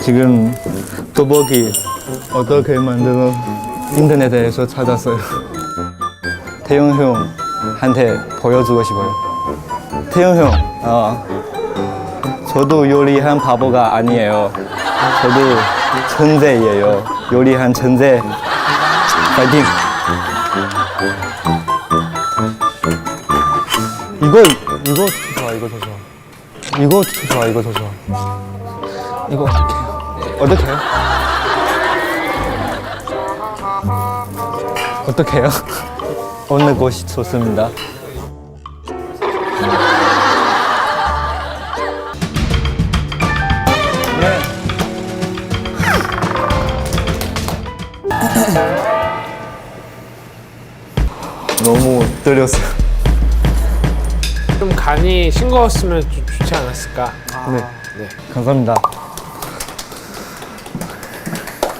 지금 떡볶이 어떻게 만드는 인터넷에서 찾았어요. 태용 형한테 보여주고 싶어요. 태용 형, 어, 저도 요리한 바보가 아니에요. 저도 천재예요. 요리한 천재. 파이팅! 이거 이거 좋아 이거 좋아 이거 좋아 이거 좋아 이거 어떻게 어떻게 해요? 어떻게 해요? 어느 곳이 좋습니다. 네. 너무 떨렸어요. 좀 간이 싱거웠으면 좀 좋지 않았을까. 네. 감사합니다.